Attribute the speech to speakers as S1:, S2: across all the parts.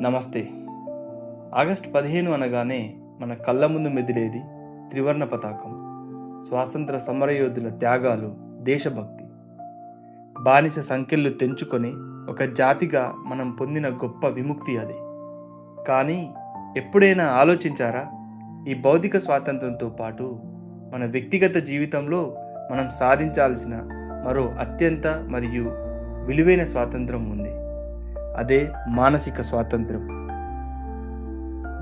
S1: నమస్తే. ఆగస్టు పదిహేను అనగానే మన కళ్ళ ముందు మెదిలేది త్రివర్ణ పతాకం. స్వాతంత్ర సమరయోధుల త్యాగాలు దేశభక్తి. బానిస సంఖ్యలు తెంచుకొని ఒక జాతిగా మనం పొందిన గొప్ప విముక్తి అది. కానీ ఎప్పుడైనా ఆలోచించారా? ఈ భౌతిక స్వాతంత్రంతో పాటు మన వ్యక్తిగత జీవితంలో మనం సాధించాల్సిన మరో అత్యంత మరియు విలువైన స్వాతంత్రం ఉంది. అదే మానసిక స్వాతంత్రం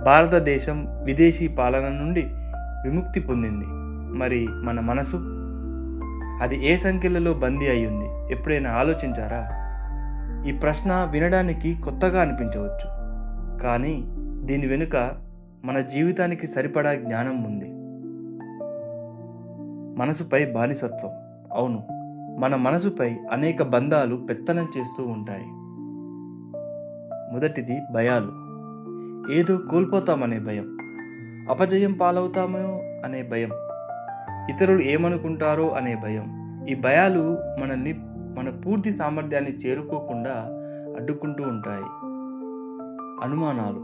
S1: భారతదేశం విదేశీ పాలన నుండి విముక్తి పొందింది. మరి మన మనసు? అది ఏ సంఖ్యలలో బందీ అయ్యింది? ఎప్పుడైనా ఆలోచించారా? ఈ ప్రశ్న వినడానికి కొత్తగా అనిపించవచ్చు. కానీ దీని వెనుక మన జీవితానికి సరిపడా జ్ఞానం ఉంది. మనసుపై బానిసత్వం. అవును మన మనసుపై అనేక బంధాలు పెత్తనం చేస్తూ ఉంటాయి. మొదటిది భయాలు. ఏదో కోల్పోతామనే భయం. అపజయం పాలవుతామో అనే భయం. ఇతరులు ఏమనుకుంటారో అనే భయం. ఈ భయాలు మనల్ని మన పూర్తి సామర్థ్యాన్ని చేరుకోకుండా అడ్డుకుంటూ ఉంటాయి. అనుమానాలు.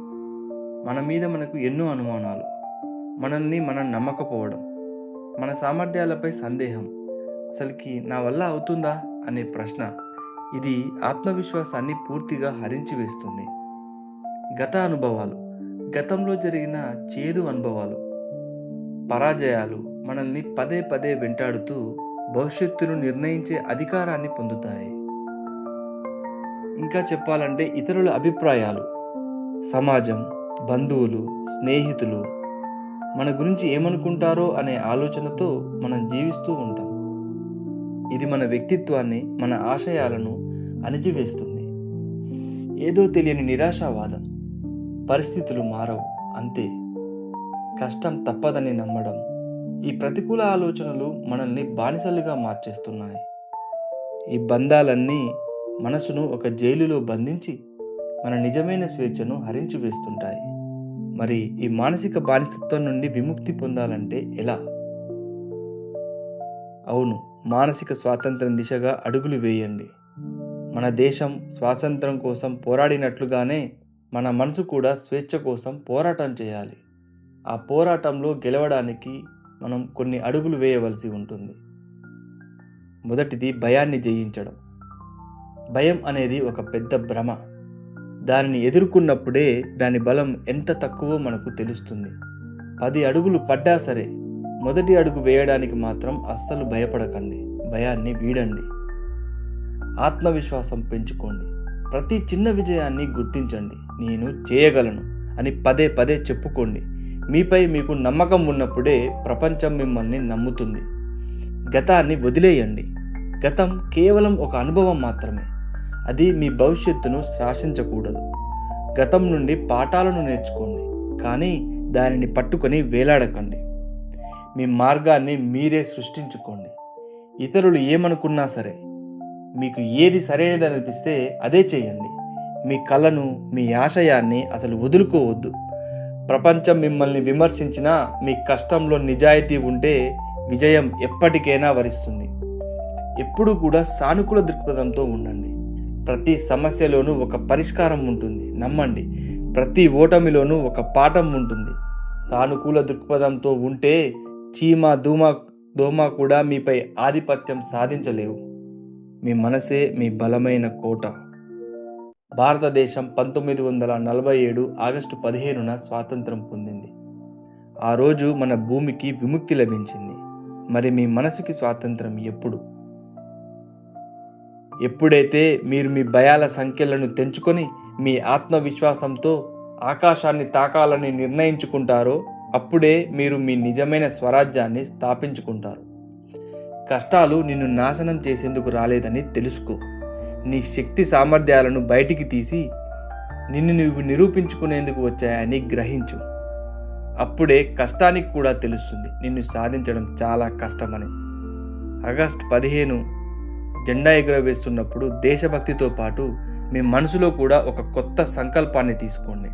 S1: మన మీద మనకు ఎన్నో అనుమానాలు. మనల్ని మనం నమ్మకపోవడం. మన సామర్థ్యాలపై సందేహం. అసలుకి నా వల్ల అవుతుందా? అనే ప్రశ్న. ఇది ఆత్మవిశ్వాసాన్ని పూర్తిగా హరించి వేస్తుంది. గత అనుభవాలు గతంలో జరిగిన చేదు అనుభవాలు పరాజయాలు మనల్ని పదే పదే వెంటాడుతూ భవిష్యత్తును నిర్ణయించే అధికారాన్ని పొందుతాయి. ఇంకా చెప్పాలంటే ఇతరుల అభిప్రాయాలు సమాజం బంధువులు స్నేహితులు మన గురించి ఏమనుకుంటారో అనే ఆలోచనతో మనం జీవిస్తూ ఉంటాం. ఇది మన వ్యక్తిత్వాన్ని మన ఆశయాలను అణిచివేస్తుంది. ఏదో తెలియని నిరాశావాదం. పరిస్థితులు మారవు అంతే. కష్టం తప్పదని నమ్మడం. ఈ ప్రతికూల ఆలోచనలు మనల్ని బానిసలుగా మార్చేస్తున్నాయి. ఈ బంధాలన్నీ మనసును ఒక జైలులో బంధించి మన నిజమైన స్వేచ్ఛను హరించి వేస్తుంటాయి మరి ఈ మానసిక బానిసత్వం నుండి విముక్తి పొందాలంటే ఎలా? అవును. మానసిక స్వాతంత్రం దిశగా అడుగులు వేయండి. మన దేశం స్వాతంత్రం కోసం పోరాడినట్లుగానే మన మనసు కూడా స్వేచ్ఛ కోసం పోరాటం చేయాలి. ఆ పోరాటంలో గెలవడానికి మనం కొన్ని అడుగులు వేయవలసి ఉంటుంది. మొదటిది భయాన్ని జయించడం. భయం అనేది ఒక పెద్ద భ్రమ. దానిని ఎదుర్కొన్నప్పుడే దాని బలం ఎంత తక్కువో మనకు తెలుస్తుంది. పది అడుగులు పడ్డా సరే మొదటి అడుగు వేయడానికి మాత్రం అస్సలు భయపడకండి. భయాన్ని వీడండి. ఆత్మవిశ్వాసం పెంచుకోండి. ప్రతి చిన్న విజయాన్ని గుర్తించండి. నేను చేయగలను అని పదే పదే చెప్పుకోండి. మీపై మీకు నమ్మకం ఉన్నప్పుడే ప్రపంచం మిమ్మల్ని నమ్ముతుంది. గతాన్ని వదిలేయండి. గతం కేవలం ఒక అనుభవం మాత్రమే. అది మీ భవిష్యత్తును శాసించకూడదు. గతం నుండి పాఠాలను నేర్చుకోండి. కానీ దానిని పట్టుకొని వేలాడకండి. మీ మార్గాన్ని మీరే సృష్టించుకోండి. ఇతరులు ఏమనుకున్నా సరే మీకు ఏది సరైనది అనిపిస్తే అదే చేయండి. మీ కళను మీ ఆశయాన్ని అసలు వదులుకోవద్దు. ప్రపంచం మిమ్మల్ని విమర్శించినా మీ కష్టంలో నిజాయితీ ఉంటే విజయం ఎప్పటికైనా వరిస్తుంది. ఎప్పుడూ కూడా సానుకూల దృక్పథంతో ఉండండి. ప్రతి సమస్యలోనూ ఒక పరిష్కారం ఉంటుంది. నమ్మండి. ప్రతి ఓటమిలోనూ ఒక పాఠం ఉంటుంది. సానుకూల దృక్పథంతో ఉంటే చీమ దూమ దోమ కూడా మీపై ఆధిపత్యం సాధించలేవు. మీ మనసే మీ బలమైన కోట. భారతదేశం పంతొమ్మిది వందల నలభై ఏడు ఆగస్టు పదిహేనున స్వాతంత్రం పొందింది. ఆ రోజు మన భూమికి విముక్తి లభించింది. మరి మీ మనసుకి స్వాతంత్రం ఎప్పుడు? ఎప్పుడైతే మీరు మీ భయాల సంఖ్యలను తెంచుకొని మీ ఆత్మవిశ్వాసంతో ఆకాశాన్ని తాకాలని నిర్ణయించుకుంటారో అప్పుడే మీరు మీ నిజమైన స్వరాజ్యాన్ని స్థాపించుకుంటారు. కష్టాలు నిన్ను నాశనం చేసేందుకు రాలేదని తెలుసుకో. నీ శక్తి సామర్థ్యాలను బయటికి తీసి నిన్ను నువ్వు నిరూపించుకునేందుకు వచ్చాయని గ్రహించు. అప్పుడే కష్టానికి కూడా తెలుస్తుంది నిన్ను సాధించడం చాలా కష్టమని. ఆగస్ట్ పదిహేను జెండా ఎగురవేస్తున్నప్పుడు దేశభక్తితో పాటు మీ మనసులో కూడా ఒక కొత్త సంకల్పాన్ని తీసుకోండి.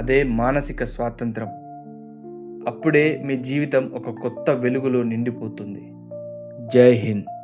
S1: అదే మానసిక స్వాతంత్రం. అప్పుడే మీ జీవితం ఒక కొత్త వెలుగులో నిండిపోతుంది. జై హింద్.